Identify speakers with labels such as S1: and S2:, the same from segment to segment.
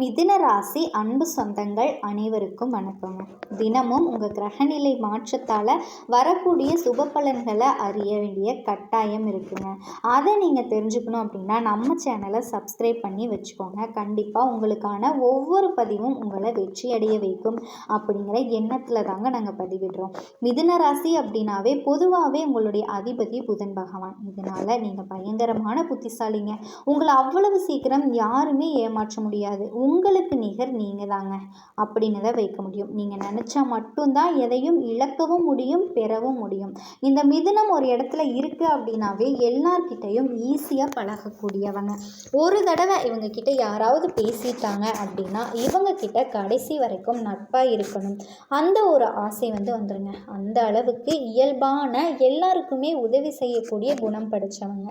S1: மிதுன ராசி அன்பு சொந்தங்கள் அனைவருக்கும் வணக்கம் தினமும் உங்கள் கிரகநிலை மாற்றத்தால் வரக்கூடிய சுப பலன்களை அறிய வேண்டிய கட்டாயம் இருக்குங்க. அதை நீங்கள் தெரிஞ்சுக்கணும் அப்படின்னா நம்ம சேனலை சப்ஸ்கிரைப் பண்ணி வச்சுக்கோங்க. கண்டிப்பாக உங்களுக்கான ஒவ்வொரு பதிவும் உங்களை வெற்றி அடைய வைக்கும் அப்படிங்கிற எண்ணத்தில் தாங்க நாங்கள் பதிவிடுறோம். மிதுன ராசி அப்படின்னாவே பொதுவாகவே உங்களுடைய அதிபதி புதன் பகவான். இதனால் நீங்கள் பயங்கரமான புத்திசாலிங்க. உங்களை அவ்வளவு சீக்கிரம் யாருமே ஏமாற்ற முடியாது. உங்களுக்கு நிகர் நீங்கள் தாங்க அப்படின்னு தான் வைக்க முடியும். நீங்கள் நினச்சா மட்டும்தான் எதையும் இழக்கவும் முடியும் பெறவும் முடியும். இந்த மிதுனம் ஒரு இடத்துல இருக்குது அப்படின்னாவே எல்லார்கிட்டையும் ஈஸியாக பழகக்கூடியவங்க. ஒரு தடவை இவங்கக்கிட்ட யாராவது பேசிட்டாங்க அப்படின்னா இவங்கக்கிட்ட கடைசி வரைக்கும் நட்பாக இருக்கணும். அந்த ஒரு ஆசை வந்து வந்துருங்க. அந்த அளவுக்கு இயல்பான எல்லாருக்குமே உதவி செய்யக்கூடிய குணம் படித்தவங்க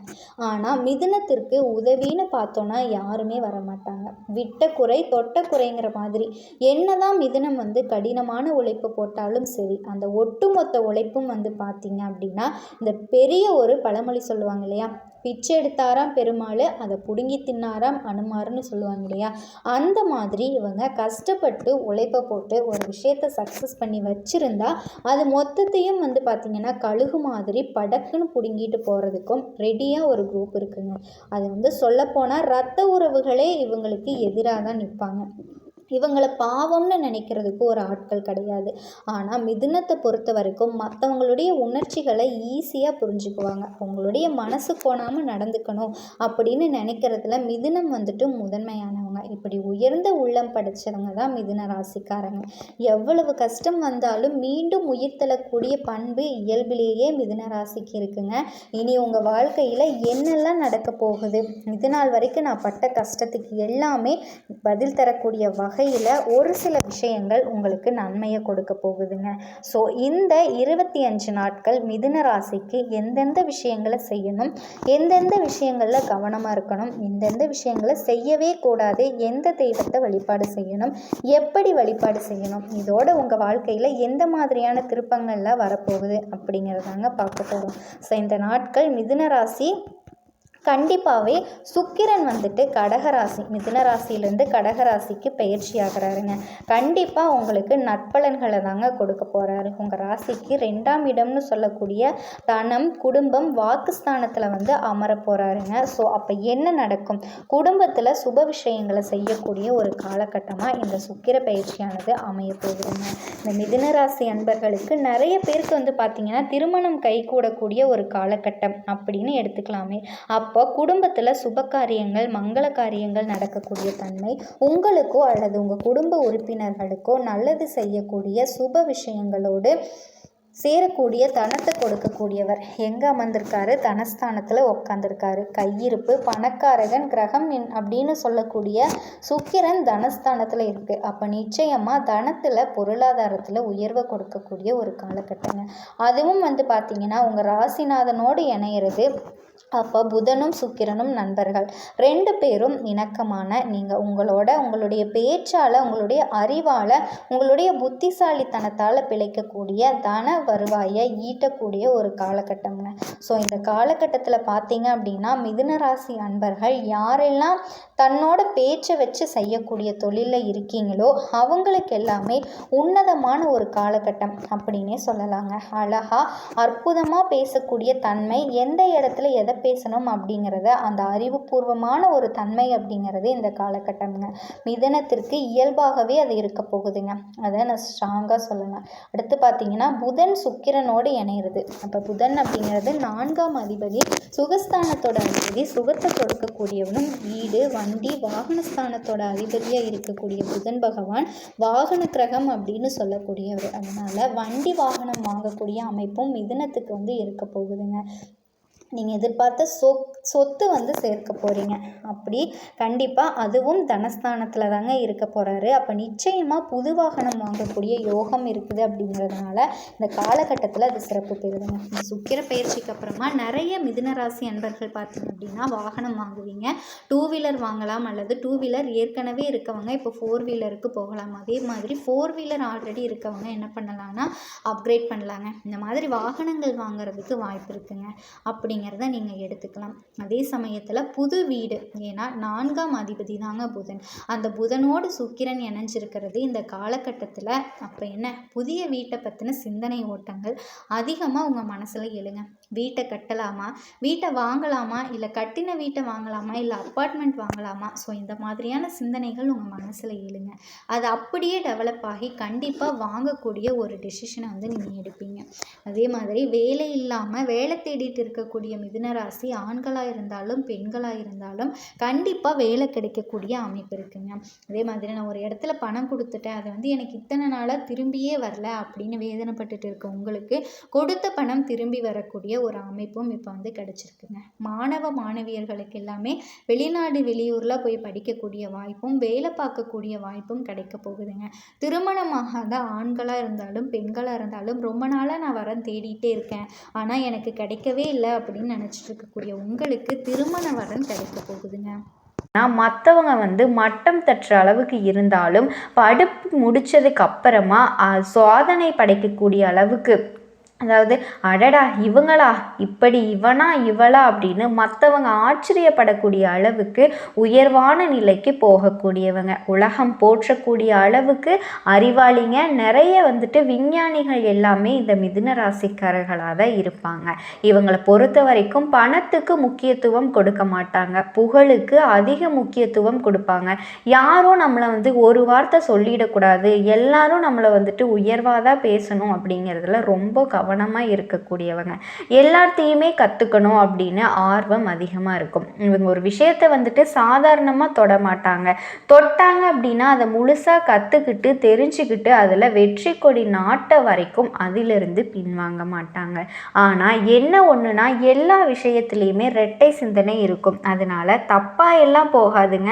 S1: ஆனால் மிதுனத்திற்கு உதவின்னு பார்த்தோன்னா யாருமே வர மாட்டாங்க விட்ட குறை தொட்ட குறைங்கிற மாதிரி. என்னதான் மிதுனம் வந்து கடினமான உழைப்பு போட்டாலும் சரி அந்த ஒட்டுமொத்த உழைப்பும் வந்து பார்த்தீங்க அப்படின்னா இந்த பெரிய ஒரு பழமொழி சொல்லுவாங்க இல்லையா? பிச்சை எடுத்தாராம் பெருமாள் அதை பிடுங்கி தின்னாராம் அனுமாருன்னு சொல்லுவாங்க இல்லையா? அந்த மாதிரி இவங்க கஷ்டப்பட்டு உழைப்பை போட்டு ஒரு விஷயத்தை சக்ஸஸ் பண்ணி வச்சுருந்தா அது மொத்தத்தையும் வந்து பார்த்திங்கன்னா கழுகு மாதிரி படக்குன்னு பிடுங்கிட்டு போகிறதுக்கும் ரெடியாக ஒரு குரூப் இருக்குங்க. அது வந்து சொல்லப்போனால் ரத்த உறவுகளே இவங்களுக்கு எதிராக தான் நிற்பாங்க இவங்களை பாவம்னு நினைக்கிறதுக்கு ஒரு ஆட்கள் கிடையாது. ஆனால் மிதுனத்தை பொறுத்த வரைக்கும் மற்றவங்களுடைய உணர்ச்சிகளை ஈஸியாக புரிஞ்சுக்குவாங்க. அவங்களுடைய மனசு போனாமல் நடந்துக்கணும் அப்படின்னு நினைக்கிறதுல மிதுனம் வந்துட்டு முதன்மையானவங்க இப்படி உயர்ந்த உள்ளம் படைச்சவங்க தான் மிதுன ராசிக்காரங்க. எவ்வளவு கஷ்டம் வந்தாலும் மீண்டும் உயிர் தள்ளக்கூடிய பண்பு இயல்பிலேயே மிதுன ராசிக்கு இருக்குங்க. இனி உங்கள் வாழ்க்கையில் என்னெல்லாம் நடக்க போகுது? இது நாள் வரைக்கும் நான் பட்ட கஷ்டத்துக்கு எல்லாமே பதில் தரக்கூடிய வகையில் ஒரு சில விஷயங்கள் உங்களுக்கு நன்மையை கொடுக்க போகுதுங்க. ஸோ இந்த இருபத்தி அஞ்சு நாட்கள் மிதுன ராசிக்கு எந்தெந்த விஷயங்களை செய்யணும்? எந்தெந்த விஷயங்களில் கவனமாக இருக்கணும்? எந்தெந்த விஷயங்களை செய்யவே கூடாது? எந்த தெய்வத்தை வழிபாடு செய்யணும்? எப்படி வழிபாடு செய்யணும்? இதோட உங்கள் வாழ்க்கையில் எந்த மாதிரியான திருப்பங்கள்லாம் வரப்போகுது அப்படிங்கிறதாங்க பார்க்க போகிறோம் ஸோ இந்த நாட்கள் மிதுன ராசி கண்டிப்பாகவே சுக்கிரன் வந்துட்டு கடகராசி மிதுன ராசியிலேருந்து கடகராசிக்கு பயிற்சி ஆகிறாருங்க கண்டிப்பாக உங்களுக்கு நட்பலன்களை தாங்க கொடுக்க போகிறாரு உங்கள் ராசிக்கு ரெண்டாம் இடம்னு சொல்லக்கூடிய தனம் குடும்பம் வாக்குஸ்தானத்தில் வந்து அமர போகிறாருங்க ஸோ அப்போ என்ன நடக்கும்? குடும்பத்தில் சுப விஷயங்களை செய்யக்கூடிய ஒரு காலகட்டமாக இந்த சுக்கிர பயிற்சியானது அமைய போகுதுங்க. இந்த மிதுன ராசி அன்பர்களுக்கு நிறைய பேருக்கு வந்து பார்த்திங்கன்னா திருமணம் கைகூடக்கூடிய ஒரு காலகட்டம் அப்படின்னு எடுத்துக்கலாமே. அப் அப்போ குடும்பத்தில் சுப காரியங்கள் மங்கள காரியங்கள் நடக்கக்கூடிய தன்மை உங்களுக்கோ அல்லது உங்கள் குடும்ப உறுப்பினர்களுக்கோ நல்லது செய்யக்கூடிய சுப விஷயங்களோடு சேரக்கூடிய தனத்தை கொடுக்கக்கூடியவர். எங்கே அமர்ந்திருக்காரு? தனஸ்தானத்தில் உட்காந்துருக்காரு கையிருப்பு பணக்காரகன் கிரகம் அப்படின்னு சொல்லக்கூடிய சுக்கிரன் தனஸ்தானத்தில் இருக்குது அப்போ நிச்சயமாக தனத்தில் பொருளாதாரத்தில் உயர்வை கொடுக்கக்கூடிய ஒரு காலகட்டங்க. அதுவும் வந்து பார்த்திங்கன்னா உங்கள் ராசிநாதனோடு இணையிறது அப்போ புதனும் சுக்கிரனும் நண்பர்கள். ரெண்டு பேரும் இணக்கமான நீங்கள் உங்களோட உங்களுடைய பேச்சால் உங்களுடைய அறிவால் உங்களுடைய புத்திசாலித்தனத்தால் பிழைக்கக்கூடிய தன வருவாயை ஈட்டக்கூடிய ஒரு காலகட்டம்ங்க. ஸோ இந்த காலகட்டத்தில் பார்த்தீங்க அப்படின்னா மிதுன ராசி அன்பர்கள் யாரெல்லாம் தன்னோட பேச்சை வச்சு செய்யக்கூடிய தொழிலில் இருக்கீங்களோ அவங்களுக்கு எல்லாமே உன்னதமான ஒரு காலகட்டம் அப்படின்னே சொல்லலாங்க. அழகாக அற்புதமாக பேசக்கூடிய தன்மை எந்த இடத்துல எதை பேசணும் அப்படிங்கிறத அந்த அறிவுபூர்வமான ஒரு தன்மை அப்படிங்கிறது இந்த காலகட்டம்ங்க. மிதனத்திற்கு இயல்பாகவே அது இருக்க போகுதுங்க. அதை நான் ஸ்ட்ராங்காக சொல்லலாம் அடுத்து பார்த்தீங்கன்னா புதன் சுக்கிரனோடு இணையிறது. அப்போ புதன் அப்படிங்கிறது நான்காம் அதிபதி சுகஸ்தானத்தோட அதிபதி சுகத்தை கொடுக்கக்கூடியவனும் வீடு வண்டி வாகனஸ்தானத்தோட அதிபதியாக இருக்கக்கூடிய புதன் பகவான் வாகன கிரகம் அப்படின்னு சொல்லக்கூடியவர். அதனால் வண்டி வாகனம் வாங்கக்கூடிய அமைப்பும் மிதனத்துக்கு வந்து இருக்க போகுதுங்க. நீங்கள் எதிர்பார்த்த சொ சொத்து வந்து சேர்க்க போகிறீங்க அப்படி கண்டிப்பாக அதுவும் தனஸ்தானத்தில் தாங்க இருக்க போகிறாரு அப்போ நிச்சயமாக புது வாகனம் வாங்கக்கூடிய யோகம் இருக்குது அப்படிங்கிறதுனால இந்த காலகட்டத்தில் அது சிறப்பு பெறுதுங்க. இந்த சுக்கிர பயிற்சிக்கு அப்புறமா நிறைய மிதுனராசி அன்பர்கள் பார்த்தீங்க அப்படின்னா வாகனம் வாங்குவீங்க. டூ வீலர் வாங்கலாம் அல்லது டூ வீலர் ஏற்கனவே இருக்கவங்க இப்போ ஃபோர் வீலருக்கு போகலாம். அதே மாதிரி ஃபோர் வீலர் ஆல்ரெடி இருக்கவங்க என்ன பண்ணலான்னா அப்கிரேட் பண்ணலாங்க. இந்த மாதிரி வாகனங்கள் வாங்குறதுக்கு வாய்ப்பு இருக்குங்க. அப்படி அப்படிங்கிறத நீங்கள் எடுத்துக்கலாம். அதே சமயத்தில் புது வீடு ஏன்னா நான்காம் அதிபதி தாங்க புதன். அந்த புதனோடு சுக்கிரன் இணைஞ்சிருக்கிறது இந்த காலகட்டத்தில். அப்போ என்ன? புதிய வீட்டை பற்றின சிந்தனை ஓட்டங்கள் அதிகமாக உங்கள் மனசில் எழுங்க. வீட்டை கட்டலாமா? வீட்டை வாங்கலாமா? இல்லை கட்டின வீட்டை வாங்கலாமா? இல்லை அப்பார்ட்மெண்ட் வாங்கலாமா? ஸோ இந்த மாதிரியான சிந்தனைகள் உங்கள் மனசில் எழுங்க. அது அப்படியே டெவலப் ஆகி கண்டிப்பாக வாங்கக்கூடிய ஒரு டெசிஷனை வந்து நீங்கள் எடுப்பீங்க. அதே மாதிரி வேலை இல்லாமல் வேலை தேடிட்டு இருக்கக்கூடிய மிதுனராசி ஆண்களாக இருந்தாலும் பெண்களாக இருந்தாலும் கண்டிப்பாக வேலை கிடைக்கக்கூடிய அமைப்பு இருக்குங்க. அதே மாதிரி நான் ஒரு இடத்துல பணம் கொடுத்துட்டேன். அது வந்து எனக்கு இத்தனை நாளாக திரும்பியே வரல அப்படின்னு வேதனைப்பட்டுட்டு இருக்க உங்களுக்கு கொடுத்த பணம் திரும்பி வரக்கூடிய ஒரு அமைப்பும் இப்போ வந்து கிடச்சிருக்குங்க. மாணவ மாணவியர்களுக்கு எல்லாமே வெளிநாடு வெளியூரில் போய் படிக்கக்கூடிய வாய்ப்பும் வேலை பார்க்கக்கூடிய வாய்ப்பும் கிடைக்க போகுதுங்க. திருமணமாகாத ஆண்களாக இருந்தாலும் பெண்களாக இருந்தாலும் ரொம்ப நாளாக நான் வரேன் தேடிட்டே இருக்கேன். ஆனால் எனக்கு கிடைக்கவே இல்லை அப்படின்னு நினச்சிட்டு இருக்கக்கூடிய உங்களுக்கு திருமண வரன் கிடைக்க போகுதுங்க.
S2: ஆனால் மற்றவங்க வந்து மட்டம் தட்டுற அளவுக்கு இருந்தாலும் படிப்பு முடித்ததுக்கு அப்புறமா சாதனை படைக்கக்கூடிய அளவுக்கு அதாவது அடடா இவங்களா? இப்படி இவனா இவளா? அப்படின்னு மற்றவங்க ஆச்சரியப்படக்கூடிய அளவுக்கு உயர்வான நிலைக்கு போகக்கூடியவங்க. உலகம் போற்றக்கூடிய அளவுக்கு அறிவாளிங்க. நிறைய வந்துட்டு விஞ்ஞானிகள் எல்லாமே இந்த மிதுன ராசிக்காரர்களாக தான் இருப்பாங்க. இவங்களை பொறுத்த வரைக்கும் பணத்துக்கு முக்கியத்துவம் கொடுக்க மாட்டாங்க. புகழுக்கு அதிக முக்கியத்துவம் கொடுப்பாங்க. யாரும் நம்மளை வந்து ஒரு வார்த்தை சொல்லிடக்கூடாது. எல்லாரும் நம்மளை வந்துட்டு உயர்வாக தான் பேசணும் அப்படிங்கிறதுல ரொம்ப கவனம் கவனமாக இருக்கக்கூடியவங்க. எல்லாத்தையுமே கற்றுக்கணும் அப்படின்னு ஆர்வம் அதிகமாக இருக்கும். இவங்க ஒரு விஷயத்தை வந்துட்டு சாதாரணமாக தொட மாட்டாங்க. தொட்டாங்க அப்படின்னா அதை முழுசாக கற்றுக்கிட்டு தெரிஞ்சுக்கிட்டு அதில் வெற்றி கொடி நாட்ட வரைக்கும் அதிலிருந்து பின்வாங்க மாட்டாங்க. ஆனால் என்ன ஒன்றுனா எல்லா விஷயத்துலேயுமே ரெட்டை சிந்தனை இருக்கும். அதனால தப்பாக எல்லாம் போகாதுங்க.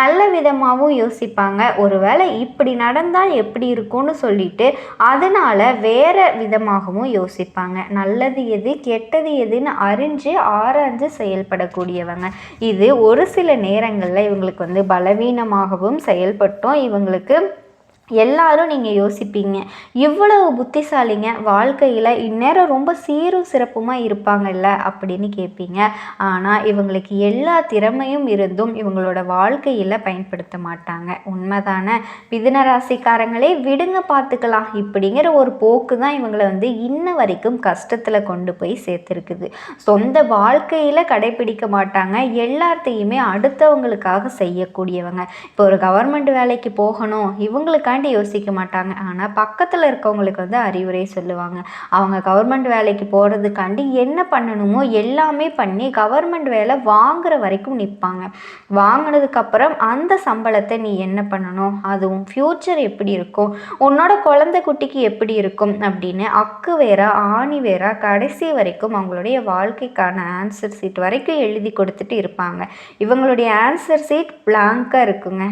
S2: நல்ல விதமாகவும் யோசிப்பாங்க. ஒருவேளை இப்படி நடந்தால் எப்படி இருக்கும்னு சொல்லிட்டு அதனால் வேறு விதமாகவும் யோசிப்பாங்க. நல்லது எது கெட்டது எதுன்னு அறிஞ்சு ஆராய்ஞ்சு செயல்படக்கூடியவங்க. இது ஒரு சில நேரங்களில் இவங்களுக்கு வந்து பலவீனமாகவும் செயல்பட்டும். இவங்களுக்கு எல்லாரும் நீங்கள் யோசிப்பீங்க. இவ்வளவு புத்திசாலிங்க வாழ்க்கையில் இந்நேரம் ரொம்ப சீரும் சிறப்புமாக இருப்பாங்கல்ல? அப்படின்னு கேட்பீங்க ஆனால் இவங்களுக்கு எல்லா திறமையும் இருந்தும் இவங்களோட வாழ்க்கையில் பயன்படுத்த மாட்டாங்க. உண்மைதானே? மிதுன ராசிக்காரங்களே விடுங்க பார்த்துக்கலாம் இப்படிங்கிற ஒரு போக்கு தான் இவங்களை வந்து இன்ன வரைக்கும் கஷ்டத்தில் கொண்டு போய் சேர்த்துருக்குது. சொந்த வாழ்க்கையில் கடைபிடிக்க மாட்டாங்க. எல்லாத்தையுமே அடுத்தவங்களுக்காக செய்யக்கூடியவங்க. இப்போ ஒரு கவர்மெண்ட் வேலைக்கு போகணும். இவங்களுக்காண்டி யோசிக்க மாட்டாங்க. ஆனால் பக்கத்தில் இருக்கவங்களுக்கு வந்து அறிவுரை சொல்லுவாங்க. அவங்க கவர்மெண்ட் வேலைக்கு போகிறதுக்காண்டி என்ன பண்ணணுமோ எல்லாமே பண்ணி கவர்மெண்ட் வேலை வாங்குற வரைக்கும் நிற்பாங்க வாங்கினதுக்கப்புறம் அந்த சம்பளத்தை நீ என்ன பண்ணணும்? அதுவும் ஃப்யூச்சர் எப்படி இருக்கும்? உன்னோட குழந்தை குட்டிக்கு எப்படி இருக்கும்? அப்படின்னு அக்கு வேற ஆணி வேற கடைசி வரைக்கும் அவங்களுடைய வாழ்க்கைக்கான ஆன்சர் சீட் வரைக்கும் எழுதி கொடுத்துட்டு இருப்பாங்க. இவங்களுடைய ஆன்சர் சீட் பிளாங்காக இருக்குங்க.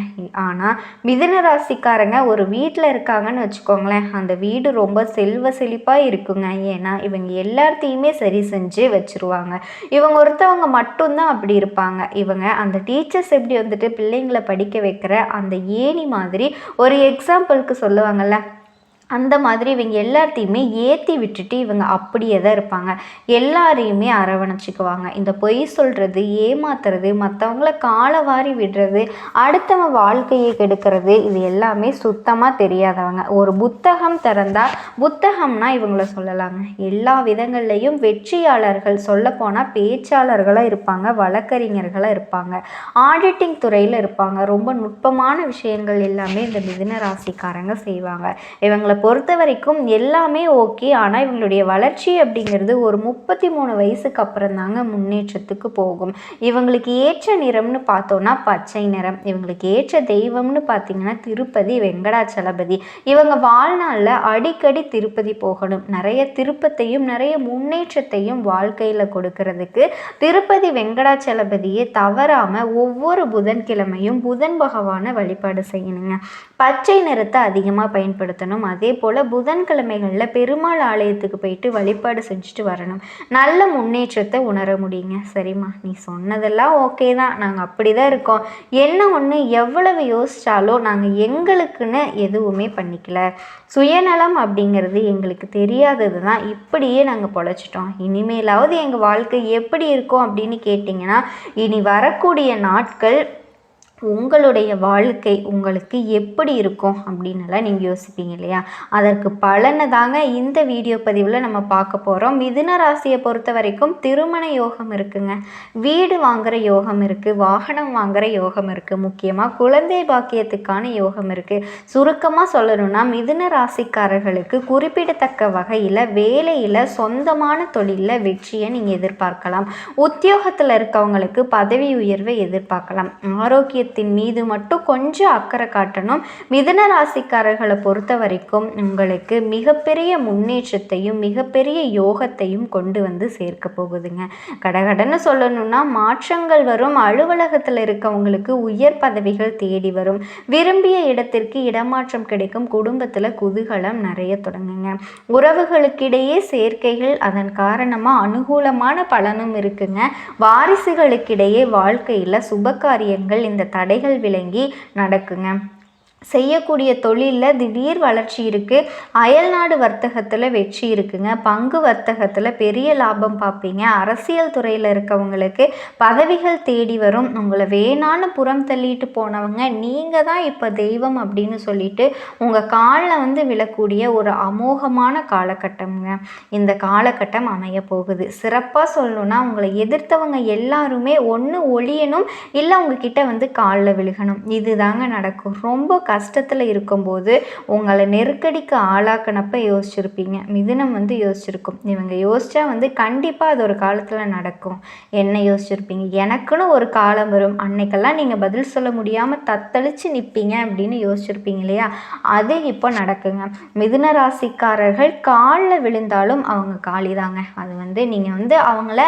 S2: ஆனால் மிதுன ராசிக்காரங்க ஒரு வீட்டில் இருக்காங்கன்னு வச்சுக்கோங்களேன் அந்த வீடு ரொம்ப செல்வ செழிப்பாக இருக்குங்க. ஏன்னா இவங்க எல்லாத்தையுமே சரி செஞ்சு வச்சுருவாங்க. இவங்க ஒருத்தவங்க மட்டும்தான் அப்படி இருப்பாங்க. இவங்க அந்த டீச்சர்ஸ் எப்படி வந்துட்டு பிள்ளைங்களை படிக்க வைக்கிற அந்த ஏணி மாதிரி ஒரு எக்ஸாம்பிளுக்கு சொல்லுவாங்கல்ல அந்த மாதிரி இவங்க எல்லாத்தையுமே ஏற்றி விட்டுட்டு இவங்க அப்படியே தான் இருப்பாங்க. எல்லாரையுமே அரவணைச்சிக்குவாங்க. இந்த பொய் சொல்கிறது ஏமாத்துறது மற்றவங்கள காலை வாரி விடுறது அடுத்தவங்க வாழ்க்கையை கெடுக்கிறது இது எல்லாமே சுத்தமாக தெரியாதவங்க. ஒரு புத்தகம் திறந்தால் புத்தகம்னா இவங்கள சொல்லலாங்க. எல்லா விதங்கள்லையும் வெற்றியாளர்கள் சொல்லப்போனால் பேச்சாளர்களாக இருப்பாங்க வழக்கறிஞர்களாக இருப்பாங்க. ஆடிட்டிங் துறையில் இருப்பாங்க. ரொம்ப நுட்பமான விஷயங்கள் எல்லாமே இந்த மிதுன ராசிக்காரங்க செய்வாங்க. இவங்களை பொறுத்த வரைக்கும் எல்லாமே ஓகே. ஆனால் இவங்களுடைய வளர்ச்சி அப்படிங்கிறது ஒரு முப்பத்தி மூணு வயசுக்கு அப்புறம் தாங்க முன்னேற்றத்துக்கு போகும். இவங்களுக்கு ஏற்ற நிறம்னு பார்த்தோன்னா பச்சை நிறம். இவங்களுக்கு ஏற்ற தெய்வம்னு பார்த்தீங்கன்னா திருப்பதி வெங்கடாச்சலபதி. இவங்க வாழ்நாளில் அடிக்கடி திருப்பதி போகணும். நிறைய திருப்பத்தையும் நிறைய முன்னேற்றத்தையும் வாழ்க்கையில் கொடுக்கறதுக்கு திருப்பதி வெங்கடாச்சலபதியை தவறாமல் ஒவ்வொரு புதன்கிழமையும் புதன் பகவானை வழிபாடு செய்யணுங்க. பச்சை நிறத்தை அதிகமாக பயன்படுத்தணும். அதே அதே போல் புதன்கிழமைகளில் பெருமாள் ஆலயத்துக்கு போயிட்டு வழிபாடு செஞ்சுட்டு வரணும். நல்ல முன்னேற்றத்தை உணர முடியுங்க. சரிம்மா நீ சொன்னதெல்லாம் ஓகே தான். நாங்கள் அப்படி தான் இருக்கோம். என்ன ஒன்று எவ்வளவு யோசித்தாலும் நாங்கள் எங்களுக்குன்னு எதுவுமே பண்ணிக்கல. சுயநலம் அப்படிங்கிறது எங்களுக்கு தெரியாதது தான் இப்படியே நாங்கள் பொழைச்சிட்டோம். இனிமேலாவது எங்கள் வாழ்க்கை எப்படி இருக்கும் அப்படின்னு கேட்டிங்கன்னா இனி வரக்கூடிய நாட்கள் உங்களுடைய வாழ்க்கை உங்களுக்கு எப்படி இருக்கும் அப்படின்னுலாம் நீங்கள் யோசிப்பீங்க இல்லையா? அதற்கு பலனை தாங்க இந்த வீடியோ பதிவில் நம்ம பார்க்க போகிறோம் மிதுன ராசியை பொறுத்த வரைக்கும் திருமண யோகம் இருக்குங்க. வீடு வாங்குகிற யோகம் இருக்குது வாகனம் வாங்குகிற யோகம் இருக்குது முக்கியமாக குழந்தை பாக்கியத்துக்கான யோகம் இருக்குது சுருக்கமாக சொல்லணும்னா மிதுன ராசிக்காரர்களுக்கு குறிப்பிடத்தக்க வகையில் வேலையில் சொந்தமான தொழிலில் வெற்றியை நீங்கள் எதிர்பார்க்கலாம். உத்தியோகத்தில் இருக்கவங்களுக்கு பதவி உயர்வை எதிர்பார்க்கலாம். ஆரோக்கிய ஆரோக்கியத்தின் மீது மட்டும் கொஞ்சம் அக்கறை காட்டணும். மிதுன ராசிக்காரர்களை பொறுத்த வரைக்கும் உங்களுக்கு மிகப்பெரிய முன்னேற்றத்தையும் மிகப்பெரிய யோகத்தையும் கொண்டு வந்து சேர்க்க போகுதுங்க. கடகடன்னு சொல்லணும்னா மாற்றங்கள் வரும். அலுவலகத்தில் இருக்கவங்களுக்கு உயர் பதவிகள் தேடி வரும். விரும்பிய இடத்திற்கு இடமாற்றம் கிடைக்கும். குடும்பத்தில் குதூகலம் நிறைய தொடங்குங்க. உறவுகளுக்கிடையே சேர்க்கைகள் அதன் காரணமாக அனுகூலமான பலனும் இருக்குங்க. வாரிசுகளுக்கிடையே வாழ்க்கையில் சுபகாரியங்கள் இந்த தடைகள் விளங்கி நடக்குங்க. செய்யக்கூடிய தொழிலில் திடீர் வளர்ச்சி இருக்குது அயல்நாடு வர்த்தகத்தில் வெற்றி இருக்குங்க. பங்கு வர்த்தகத்தில் பெரிய லாபம் பார்ப்பீங்க அரசியல் துறையில் இருக்கவங்களுக்கு பதவிகள் தேடி வரும். உங்களை வேணான்னு புறம் தள்ளிட்டு போனவங்க நீங்கள் தான் இப்போ தெய்வம் அப்படின்னு சொல்லிட்டு உங்கள் காலில் வந்து விழக்கூடிய ஒரு அமோகமான காலகட்டம்ங்க. இந்த காலகட்டம் அமைய போகுது. சிறப்பாக சொல்லணும்னா உங்களை எதிர்த்தவங்க எல்லாருமே ஒன்று ஒழியணும். இல்லை உங்ககிட்ட வந்து காலில் விழுகணும். இதுதாங்க நடக்கும். ரொம்ப கஷ்டத்தில் இருக்கும்போது உங்களை நெருக்கடிக்கு ஆளாக்கினப்ப யோசிச்சிருப்பீங்க. மிதுனம் வந்து யோசிச்சிருக்கும். இவங்க யோசித்தா வந்து கண்டிப்பாக அது ஒரு காலத்தில் நடக்கும். என்ன யோசிச்சிருப்பீங்க? எனக்குன்னு ஒரு காலம் வரும். அன்னைக்கெல்லாம் நீங்கள் பதில் சொல்ல முடியாமல் தத்தளித்து நிற்பீங்க அப்படின்னு யோசிச்சிருப்பீங்க இல்லையா? அது இப்போ நடக்குங்க. மிதுன ராசிக்காரர்கள் காலில் விழுந்தாலும் அவங்க காலி தாங்க அது வந்து நீங்கள் வந்து அவங்கள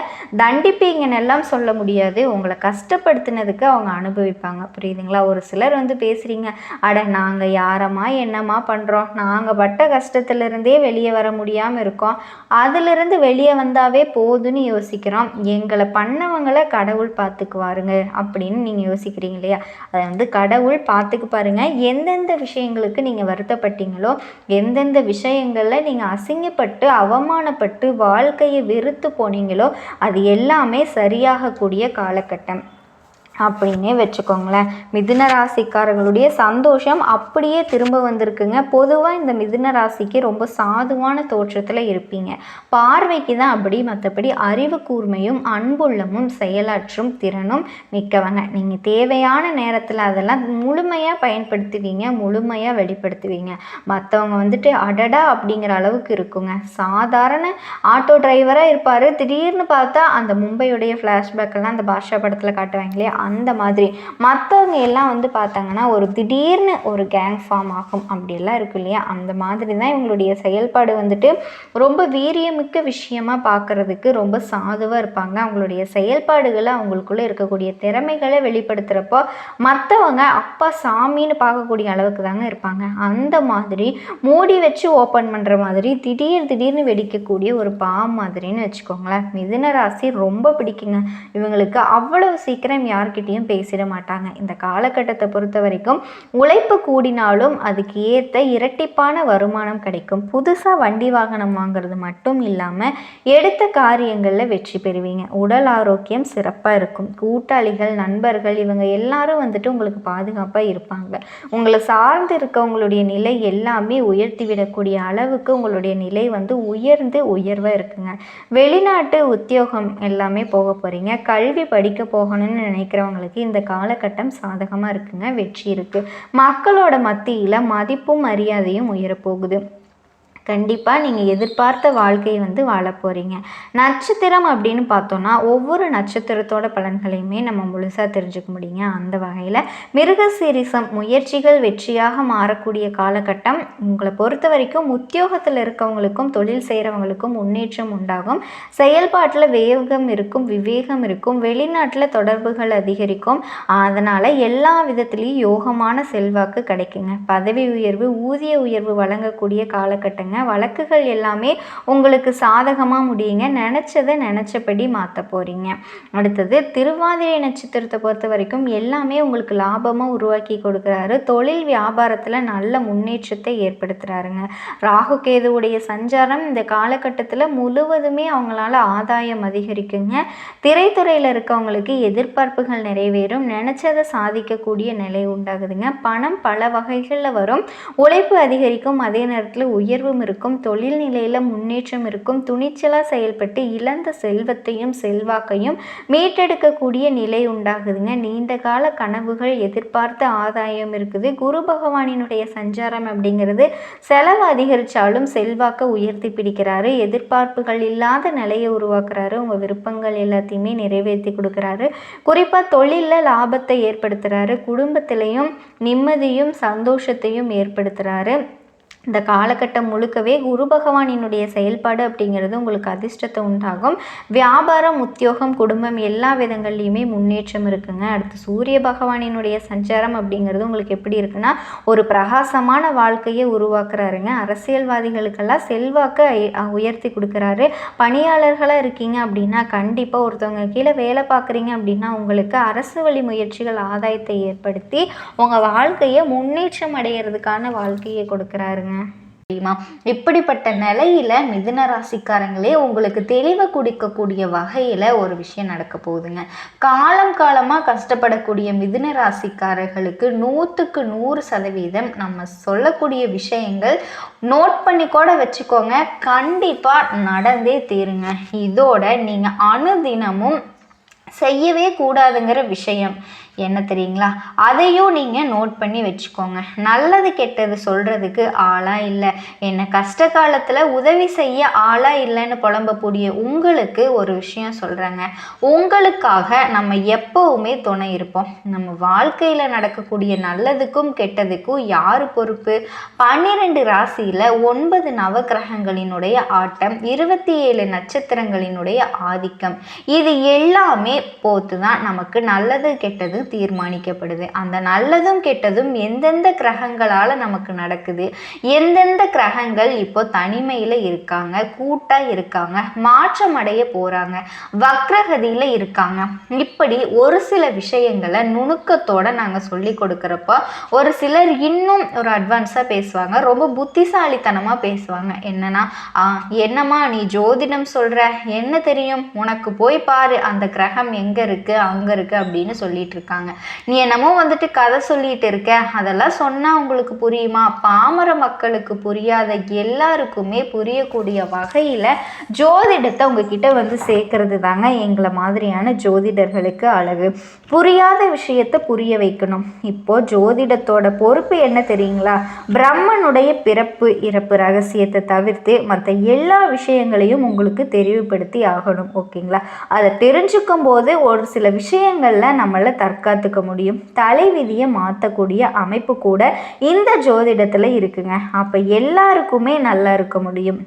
S2: தண்டிப்பீங்கன்னு எல்லாம் சொல்ல முடியாது. உங்களை கஷ்டப்படுத்தினதுக்கு அவங்க அனுபவிப்பாங்க. புரியுதுங்களா? ஒரு சிலர் வந்து பேசுகிறீங்க அட நாங்கள் யாரம்மா என்னம்மா பண்ணுறோம் நாங்கள் பட்ட கஷ்டத்துலேருந்தே வெளியே வர முடியாமல் இருக்கோம். அதிலிருந்து வெளியே வந்தாவே போதுன்னு யோசிக்கிறோம். எங்களை பண்ணவங்களை கடவுள் பார்த்துக்குவாருங்க அப்படின்னு நீங்கள் யோசிக்கிறீங்க இல்லையா? அதை வந்து கடவுள் பார்த்துக்கு பாருங்கள் எந்தெந்த விஷயங்களுக்கு நீங்கள் வருத்தப்பட்டீங்களோ எந்தெந்த விஷயங்களில் நீங்கள் அசிங்கப்பட்டு அவமானப்பட்டு வாழ்க்கையை வெறுத்து போனீங்களோ அது எல்லாமே சரியாகக்கூடிய காலகட்டம். அப்படின்னே வச்சுக்கோங்களேன். மிதுன ராசிக்காரர்களுடைய சந்தோஷம் அப்படியே திரும்ப வந்திருக்குங்க. பொதுவாக இந்த மிதுன ராசிக்கு ரொம்ப சாதுவான தோற்றத்தில் இருப்பீங்க. பார்வைக்கு தான் அப்படி மற்றபடி அறிவு கூர்மையும் அன்புள்ளமும் செயலாற்றும் திறனும் மிக்கவங்க. நீங்கள் தேவையான நேரத்தில் அதெல்லாம் முழுமையாக பயன்படுத்துவீங்க முழுமையாக வெளிப்படுத்துவீங்க. மற்றவங்க வந்துட்டு அடடா அப்படிங்கிற அளவுக்கு இருக்குங்க. சாதாரண ஆட்டோ டிரைவராக இருப்பார். திடீர்னு பார்த்தா அந்த மும்பையுடைய ஃப்ளாஷ்பேக்கெல்லாம் அந்த பாஷா படத்தில் காட்டுவாங்க இல்லையா? அந்த மாதிரி. மற்றவங்க எல்லாம் வந்து பார்த்தாங்கன்னா ஒரு திடீர்னு ஒரு கேங் ஃபார்ம் ஆகும் அப்படியெல்லாம் இருக்கு இல்லையா? அந்த மாதிரி தான் இவங்களுடைய செயல்பாடு வந்துட்டு ரொம்ப வீரியமிக்க விஷயமா பார்க்குறதுக்கு ரொம்ப சாதுவாக இருப்பாங்க. அவங்களுடைய செயல்பாடுகளை அவங்களுக்குள்ளே இருக்கக்கூடிய திறமைகளை வெளிப்படுத்துகிறப்போ மற்றவங்க அப்பா சாமின்னு பார்க்கக்கூடிய அளவுக்கு தாங்க இருப்பாங்க. அந்த மாதிரி மூடி வச்சு ஓப்பன் பண்ணுற மாதிரி திடீர் திடீர்னு வெடிக்கக்கூடிய ஒரு பாம் மாதிரின்னு வச்சுக்கோங்களேன். மிதுன ராசி ரொம்ப பிடிக்குங்க. இவங்களுக்கு அவ்வளவு சீக்கிரம் யார் யார்கிட்டையும் பேசிட மாட்டாங்க. இந்த காலகட்டத்தை பொறுத்த வரைக்கும் உழைப்பு கூடினாலும் அதுக்கு ஏற்ற இரட்டிப்பான வருமானம் கிடைக்கும். புதுசாக வண்டி வாகனம் வாங்குறது மட்டும் இல்லாமல் எடுத்த காரியங்களில் வெற்றி பெறுவீங்க. உடல் ஆரோக்கியம் சிறப்பாக இருக்கும். கூட்டாளிகள் நண்பர்கள் இவங்க எல்லாரும் வந்துட்டு உங்களுக்கு பாதுகாப்பாக இருப்பாங்க. உங்களை சார்ந்து இருக்கவங்களுடைய நிலை எல்லாமே உயர்த்தி விடக்கூடிய அளவுக்கு உங்களுடைய நிலை வந்து உயர்ந்து உயர்வாக இருக்குங்க. வெளிநாட்டு உத்தியோகம் எல்லாமே போக போகிறீங்க கல்வி படிக்க போகணும்னு நினைக்கிற இருக்கிறவங்களுக்கு இந்த காலகட்டம் சாதகமாக இருக்குங்க. வெற்றி இருக்குது மக்களோட மத்தியில் மதிப்பும் மரியாதையும் உயரப்போகுது. கண்டிப்பாக நீங்கள் எதிர்பார்த்த வாழ்க்கையை வந்து வாழ போகிறீங்க நட்சத்திரம் அப்படின்னு பார்த்தோன்னா ஒவ்வொரு நட்சத்திரத்தோட பலன்களையுமே நம்ம முழுசாக தெரிஞ்சுக்க முடியுங்க. அந்த வகையில் மிருகசீரிசம் முயற்சிகள் வெற்றியாக மாறக்கூடிய காலகட்டம் உங்களை பொறுத்த வரைக்கும் உத்தியோகத்தில் இருக்கவங்களுக்கும் தொழில் செய்கிறவங்களுக்கும் முன்னேற்றம் உண்டாகும். செயல்பாட்டில் வேகம் இருக்கும் விவேகம் இருக்கும் வெளிநாட்டில் தொடர்புகள் அதிகரிக்கும். அதனால் எல்லா விதத்துலேயும் யோகமான செல்வாக்கு கிடைக்குங்க. பதவி உயர்வு ஊதிய உயர்வு வழங்கக்கூடிய காலகட்டங்கள் காலகட்டங்க வழக்குகள் எல்லாமே உங்களுக்கு சாதகமாக முடியுங்க. நினச்சதை நினச்சபடி மாற்ற போகிறீங்க அடுத்தது திருவாதிரை நட்சத்திரத்தை பொறுத்த வரைக்கும் எல்லாமே உங்களுக்கு லாபமாக உருவாக்கி கொடுக்குறாரு. தொழில் வியாபாரத்தில் நல்ல முன்னேற்றத்தை ஏற்படுத்துகிறாருங்க ராகு கேதுவுடைய சஞ்சாரம் இந்த காலகட்டத்தில் முழுவதுமே அவங்களால ஆதாயம் அதிகரிக்குங்க. திரைத்துறையில் இருக்கவங்களுக்கு எதிர்பார்ப்புகள் நிறைவேறும். நினச்சதை சாதிக்கக்கூடிய நிலை உண்டாகுதுங்க. பணம் பல வகைகளில் வரும். உழைப்பு அதிகரிக்கும். அதே நேரத்தில் உயர்வு இருக்கும் தொழில் நிலையில் முன்னேற்றம் இருக்கும் துணிச்சலாக செயல்பட்டு இழந்த செல்வத்தையும் செல்வாக்கையும் மீட்டெடுக்கக்கூடிய நிலை உண்டாகுதுங்க. நீண்ட கால கனவுகள் எதிர்பார்த்த ஆதாயம் இருக்குது. குரு பகவானினுடைய சஞ்சாரம் அப்படிங்கிறது செலவு அதிகரித்தாலும் செல்வாக்கை உயர்த்தி பிடிக்கிறாரு. எதிர்பார்ப்புகள் இல்லாத நிலையை உருவாக்குறாரு. உங்கள் விருப்பங்கள் எல்லாத்தையுமே நிறைவேற்றி கொடுக்குறாரு. குறிப்பாக தொழிலில் லாபத்தை ஏற்படுத்துகிறாரு குடும்பத்திலையும் நிம்மதியும் சந்தோஷத்தையும் ஏற்படுத்துகிறாரு இந்த காலகட்டம் முழுக்கவே குரு பகவானினுடைய செயல்பாடு அப்படிங்கிறது உங்களுக்கு அதிர்ஷ்டத்தை உண்டாகும். வியாபாரம் உத்தியோகம் குடும்பம் எல்லா விதங்கள்லையுமே முன்னேற்றம் இருக்குங்க. அடுத்து சூரிய பகவானினுடைய சஞ்சாரம் அப்படிங்கிறது உங்களுக்கு எப்படி இருக்குன்னா ஒரு பிரகாசமான வாழ்க்கையை உருவாக்குறாருங்க. அரசியல்வாதிகளுக்கெல்லாம் செல்வாக்கை உயர்த்தி கொடுக்குறாரு. பணியாளர்களாக இருக்கீங்க அப்படின்னா கண்டிப்பாக ஒருத்தவங்க கீழே வேலை பார்க்குறீங்க அப்படின்னா உங்களுக்கு அரசு வழி முயற்சிகள் ஆதாயத்தை ஏற்படுத்தி உங்கள் வாழ்க்கையை முன்னேற்றம் அடைகிறதுக்கான வாழ்க்கையை கொடுக்குறாருங்க. தெரியுமா? இப்படிப்பட்ட நிலையில மிதுன ராசிக்காரங்களே உங்களுக்கு தெளிவை கொடுக்கக்கூடிய வகையில் ஒரு விஷயம் நடக்க போகுதுங்க. காலம் காலமாக கஷ்டப்படக்கூடிய மிதுன ராசிக்காரர்களுக்கு நூற்றுக்கு நூறு சதவீதம் நம்ம சொல்லக்கூடிய விஷயங்கள் நோட் பண்ணி கூட வச்சுக்கோங்க. கண்டிப்பாக நடந்தே தீருங்க. இதோட நீங்கள் அனுதினமும் செய்யவே கூடாதுங்கிற விஷயம். என்ன தெரியுங்களா? அதையும் நீங்கள் நோட் பண்ணி வச்சுக்கோங்க. நல்லது கெட்டது சொல்கிறதுக்கு ஆளாக இல்லை. என்ன கஷ்ட காலத்தில் உதவி செய்ய ஆளாக இல்லைன்னு புலம்பக்கூடிய உங்களுக்கு ஒரு விஷயம் சொல்கிறேங்க உங்களுக்காக நம்ம எப்போவுமே துணை இருப்போம். நம்ம வாழ்க்கையில் நடக்கக்கூடிய நல்லதுக்கும் கெட்டதுக்கும் யார் பொறுப்பு? பன்னிரெண்டு ராசியில் ஒன்பது நவக்கிரகங்களினுடைய ஆட்டம் இருபத்தி ஏழு நட்சத்திரங்களினுடைய ஆதிக்கம். இது எல்லாமே போத்து தான் நமக்கு நல்லது கெட்டது தீர்மானிக்கப்படுது. அந்த நல்லதும் கெட்டதும் எந்தெந்த கிரகங்களால் நமக்கு நடக்குது? எந்தெந்த கிரகங்கள் இப்போ தனிமையில் இருக்காங்க கூட்டாக இருக்காங்க மாற்றம் அடைய போகிறாங்க வக்ரகதியில் இருக்காங்க? இப்படி ஒரு சில விஷயங்களை நுணுக்கத்தோடு நாங்கள் சொல்லி கொடுக்குறப்போ ஒரு சிலர் இன்னும் ஒரு அட்வான்ஸாக பேசுவாங்க ரொம்ப புத்திசாலித்தனமாக பேசுவாங்க. என்னன்னா "ஆ, என்னம்மா நீ ஜோதிடம் சொல்கிற என்ன தெரியும்? உனக்கு போய் பாரு அந்த கிரகம் எங்கே இருக்குது அங்கே இருக்குது அப்படின்னு சொல்லிட்டு இருக்காங்க. நீ என்னமோ வந்துட்டு கதை சொல்லிட்டு இருக்க. அதெல்லாம் சொன்னால் உங்களுக்கு புரியுமா? பாமர மக்களுக்கு புரியாத எல்லாருக்குமே புரியக்கூடிய வகையில் ஜோதிடத்தை உங்ககிட்ட வந்து சேர்க்கறது தாங்க எங்களை மாதிரியான ஜோதிடர்களுக்கு அழகு. புரியாத விஷயத்தை புரிய வைக்கணும். இப்போ ஜோதிடத்தோட பொறுப்பு என்ன தெரியுங்களா? பிரம்மனுடைய பிறப்பு இறப்பு ரகசியத்தை தவிர்த்து மற்ற எல்லா விஷயங்களையும் உங்களுக்கு தெரிவுபடுத்தி ஆகணும். ஓகேங்களா? அதை தெரிஞ்சுக்கும் போது ஒரு சில விஷயங்களில் நம்மளை தற்காத்துக்க முடியும். தலைவிதியை மாற்றக்கூடிய அமைப்பு கூட இந்த ஜோதிடத்தில் இருக்குங்க. அப்போ எல்லாருக்குமே நல்லா இருக்க முடியும்.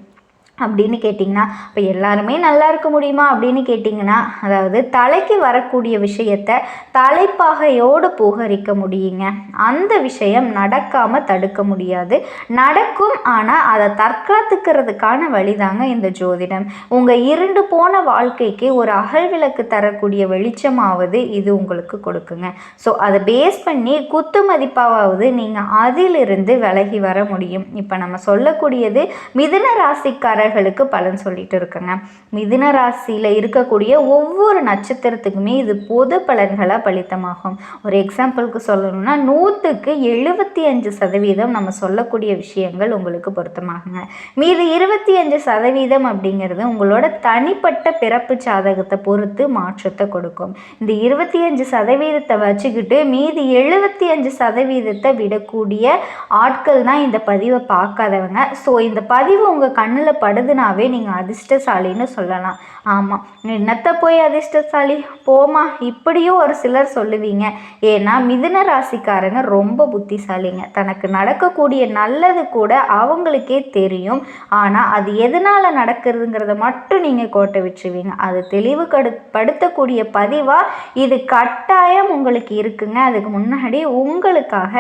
S2: அப்படின்னு கேட்டிங்கன்னா இப்போ எல்லாருமே நல்லா இருக்க முடியுமா அப்படின்னு கேட்டிங்கன்னா அதாவது தலைக்கு வரக்கூடிய விஷயத்தை தலைப்பாகையோடு புகரிக்க முடியுங்க. அந்த விஷயம் நடக்காமல் தடுக்க முடியாது. நடக்கும் ஆனால் அதை தற்காத்துக்கிறதுக்கான வழிதாங்க இந்த ஜோதிடம். உங்கள் இருண்டு போன வாழ்க்கைக்கு ஒரு அகல் விளக்கு தரக்கூடிய வெளிச்சமாவது இது உங்களுக்கு கொடுக்குங்க. ஸோ அதை பேஸ் பண்ணி குத்து மதிப்பாவது நீங்கள் அதிலிருந்து விலகி வர முடியும். இப்போ நம்ம சொல்லக்கூடியது மிதுன ராசிக்கார நபர்களுக்கு பலன் சொல்லிட்டு இருக்குங்க. மிதுன ராசியில் இருக்கக்கூடிய ஒவ்வொரு நட்சத்திரத்துக்குமே இது பொது பலன்களாக பலித்தமாகும். ஒரு எக்ஸாம்பிளுக்கு சொல்லணும்னா நூற்றுக்கு எழுபத்தி அஞ்சு சதவீதம் நம்ம சொல்லக்கூடிய விஷயங்கள் உங்களுக்கு பொருத்தமாகுங்க. மீது இருபத்தி அஞ்சு சதவீதம் அப்படிங்கிறது உங்களோட தனிப்பட்ட பிறப்பு சாதகத்தை பொறுத்து மாற்றத்தை கொடுக்கும். இந்த இருபத்தி அஞ்சு சதவீதத்தை வச்சுக்கிட்டு மீதி எழுபத்தி அஞ்சு சதவீதத்தை விடக்கூடிய ஆட்கள் தான் இந்த பதிவை பார்க்காதவங்க. ஸோ இந்த பதிவு உங்கள் கண்ணில் படுதுனாவே நீங்கள் அதிர்ஷ்டசாலின்னு சொல்லலாம். ஆமாம் என்னத்தை போய் அதிர்ஷ்டசாலி? போமா இப்படியும் ஒரு சிலர் சொல்லுவீங்க. ஏன்னா மிதுன ராசிக்காரங்க ரொம்ப புத்திசாலிங்க. தனக்கு நடக்கக்கூடிய நல்லது கூட அவங்களுக்கே தெரியும். ஆனால் அது எதனால் நடக்கிறதுங்கிறத மட்டும் நீங்கள் கோட்டை விட்டுருவீங்க. அது தெளிவு கடு படுத்தக்கூடிய பதிவாக இது கட்டாயம் உங்களுக்கு இருக்குங்க. அதுக்கு முன்னாடி உங்களுக்காக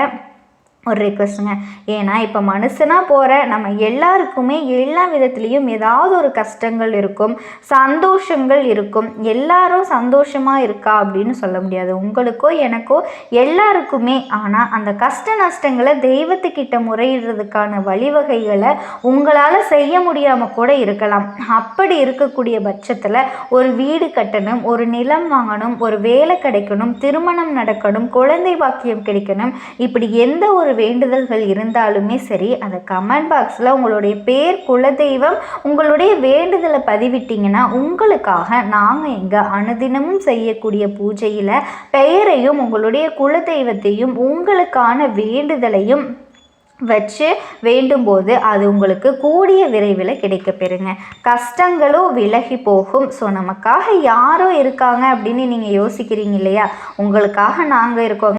S2: ஒரு ரெக்வஸ்ட்டுங்க ஏன்னா இப்போ மனுஷனாக போகிற நம்ம எல்லாருக்குமே எல்லா விதத்துலேயும் ஏதாவது ஒரு கஷ்டங்கள் இருக்கும் சந்தோஷங்கள் இருக்கும். எல்லாரும் சந்தோஷமாக இருக்கா அப்படின்னு சொல்ல முடியாது. உங்களுக்கோ எனக்கோ எல்லாருக்குமே. ஆனால் அந்த கஷ்ட நஷ்டங்களை தெய்வத்துக்கிட்ட முறையிடுறதுக்கான வழிவகைகளை உங்களால் செய்ய முடியாமல் கூட இருக்கலாம். அப்படி இருக்கக்கூடிய பட்சத்தில் ஒரு வீடு கட்டணும் ஒரு நிலம் வாங்கணும் ஒரு வேலை கிடைக்கணும் திருமணம் நடக்கணும் குழந்தை பாக்கியம் கிடைக்கணும் இப்படி எந்த ஒரு வேண்டுதல்கள் இருந்தாலுமே சரி அந்த கமெண்ட் பாக்ஸில் உங்களுடைய பேர் குலதெய்வம் உங்களுடைய வேண்டுதலை பதிவிட்டிங்கன்னா உங்களுக்காக நாங்கள் எங்கள் அனுதினமும் செய்யக்கூடிய பூஜையில் பெயரையும் உங்களுடைய குலதெய்வத்தையும் உங்களுக்கான வேண்டுதலையும் வச்சு வேண்டும்போது அது உங்களுக்கு கூடிய விரைவில் கிடைக்க பெறுங்க. கஷ்டங்களும் விலகி போகும். ஸோ நமக்காக யாரோ இருக்காங்க அப்படின்னு நீங்கள் யோசிக்கிறீங்க இல்லையா? உங்களுக்காக நாங்கள் இருக்கோம்.